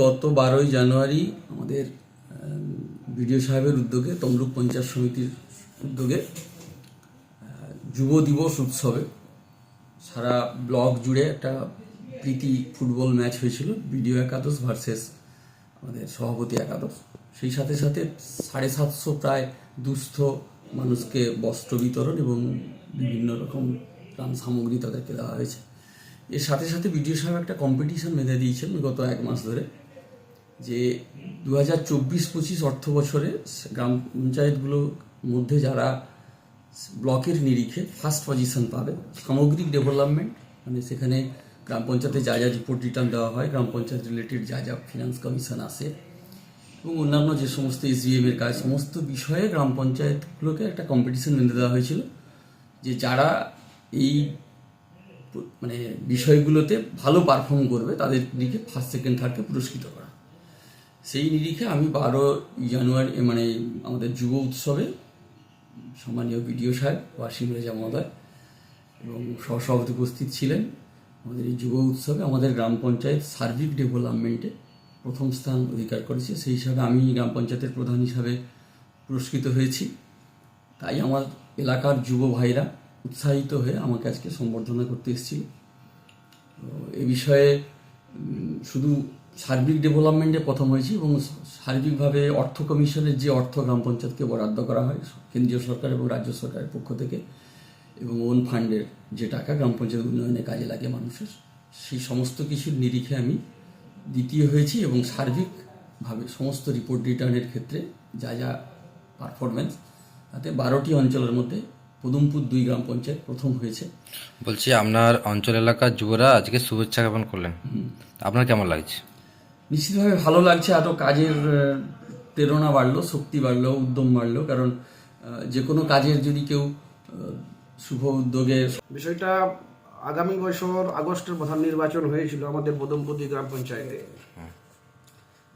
গত বারোই জানুয়ারি আমাদের বিডিও সাহেবের উদ্যোগে, তমলুক পঞ্চায়েত সমিতির উদ্যোগে যুব দিবস উৎসবে সারা ব্লক জুড়ে একটা প্রীতি ফুটবল ম্যাচ হয়েছিল, বিডিও একাদশ ভার্সেস আমাদের সভাপতি একাদশ। সেই সাথে সাথে সাড়ে সাতশো প্রায় দুস্থ মানুষকে বস্ত্র বিতরণ এবং বিভিন্ন রকম ত্রাণ সামগ্রী তাদেরকে দেওয়া হয়েছে। এর সাথে সাথে বিডিও সাহেব একটা কম্পিটিশন বেঁধে দিয়েছেন গত এক মাস ধরে। যে দু হাজার চব্বিশ পঁচিশ অর্থ বছরে গ্রাম পঞ্চায়েতগুলোর মধ্যে যারা ব্লকের নিরিখে ফার্স্ট পজিশন পাবে, সামগ্রিক ডেভেলপমেন্ট মানে সেখানে গ্রাম পঞ্চায়েতে যা যা রিপোর্ট রিটার্ন দেওয়া হয়, গ্রাম পঞ্চায়েত রিলেটেড যা যা ফিনান্স কমিশন আসে, এবং অন্যান্য যে সমস্ত এসডিএম এর কাজ, সমস্ত বিষয়ে গ্রাম পঞ্চায়েতগুলোকে একটা কম্পিটিশন বেঁধে দেওয়া হয়েছিল, যে যারা এই মানে বিষয়গুলোতে ভালো পারফর্ম করবে, তাদের দিকে ফার্স্ট সেকেন্ড থার্ডকে পুরস্কৃত করা। সেই নিরিখে আমি বারো জানুয়ারি মানে আমাদের যুব উৎসবে সম্মানীয় বিডিও সাহেব, ওয়াসিম রেজা মহোদয় এবং সহসভাপতি উপস্থিত ছিলেন। আমাদের এই যুব উৎসবে আমাদের গ্রাম পঞ্চায়েত সার্বিক ডেভেলপমেন্টে প্রথম স্থান অধিকার করেছে। সেই হিসাবে আমি গ্রাম পঞ্চায়েতের প্রধান হিসাবে পুরস্কৃত হয়েছি। তাই আমার এলাকার যুব ভাইরা উৎসাহিত হয়ে আমাকে আজকে সম্বর্ধনা করতে এসেছিল। এ বিষয়ে শুধু সার্বিক ডেভেলপমেন্টে প্রথম হয়েছি এবং সার্বিকভাবে অর্থ কমিশনের যে অর্থ গ্রাম পঞ্চায়েতকে বরাদ্দ করা হয় কেন্দ্রীয় সরকার এবং রাজ্য সরকারের পক্ষ থেকে এবং ওন ফান্ডের যে টাকা গ্রাম পঞ্চায়েত উন্নয়নে কাজে লাগে মানুষের সেই সমস্ত কিছুর নিরিখে আমি দ্বিতীয় হয়েছি এবং সার্বিকভাবে সমস্ত রিপোর্ট রিটার্নের ক্ষেত্রে যা যা পারফরমেন্স তাতে বারোটি অঞ্চলের মধ্যে পদমপুর দুই গ্রাম পঞ্চায়েত প্রথম হয়েছে। বলছি আপনার অঞ্চল এলাকার যুবরা আজকে শুভেচ্ছা জ্ঞাপন করলেন। আপনার কেমন লাগছে? নিশ্চিতভাবে ভালো লাগছে আরও কাজের প্রেরণা বাড়লো, শক্তি বাড়লো, উদ্যম বাড়লো, কারণ যে কোনো কাজের যদি কেউ শুভ উদ্যোগে বিষয়টা আগামী বছর আগস্টের প্রধান নির্বাচন হয়েছিল আমাদের বদমপতি গ্রাম পঞ্চায়েতে।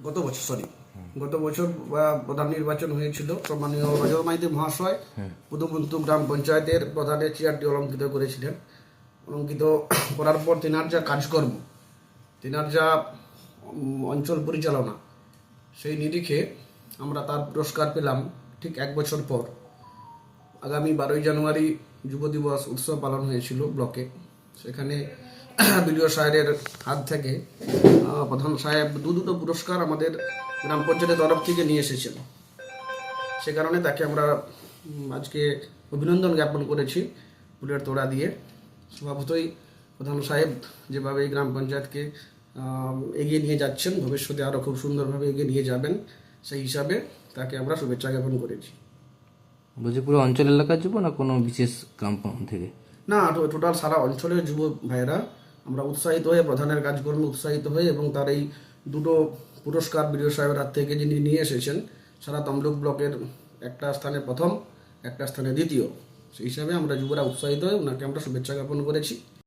গত বছর সরি গত বছর প্রধান নির্বাচন হয়েছিল। সম্মানীয় রজত মাইতি মহাশয় পদমপন্তু গ্রাম পঞ্চায়েতের প্রধানের চেয়ারটি অলঙ্কিত করেছিলেন। অলঙ্কিত করার পর তেনার যা কাজকর্ম, তেনার যা অঞ্চল পরিচালনা। সেই নিরিখে আমরা তার পুরস্কার পেলাম ঠিক এক বছর পর। আগামী বারোই জানুয়ারি যুব দিবস উৎসব পালন হয়েছিল ব্লকে। সেখানে বিডিও সাহেবের হাত থেকে প্রধান সাহেব দু দুটো পুরস্কার আমাদের গ্রাম পঞ্চায়েতের তরফ থেকে নিয়ে এসেছেন। সে কারণে তাকে আমরা আজকে অভিনন্দন জ্ঞাপন করেছি ফুলের তোড়া দিয়ে। স্বভাবতই প্রধান সাহেব যেভাবে গ্রাম পঞ্চায়েতকে এগিয়ে নিয়ে যাচ্ছেন। ভবিষ্যতে আরও খুব সুন্দরভাবে এগিয়ে নিয়ে যাবেন। সেই হিসাবে তাকে আমরা শুভেচ্ছা জ্ঞাপন করেছি। বলছি পুরো অঞ্চল এলাকার যুব না কোনো বিশেষ গ্রাম থেকে? না টোটাল সারা অঞ্চলের যুব ভাইয়েরা। আমরা উৎসাহিত হয়ে প্রধানের কাজকর্মে উৎসাহিত হয়ে এবং তার এই দুটো পুরস্কার বিডিও সাহেবের হাত থেকে যিনি নিয়ে এসেছেন সারা তমলুক ব্লকের একটা স্থানে প্রথম একটা স্থানে দ্বিতীয়। সেই হিসাবে আমরা যুবরা উৎসাহিত হয়ে ওনাকে আমরা শুভেচ্ছা জ্ঞাপন করেছি।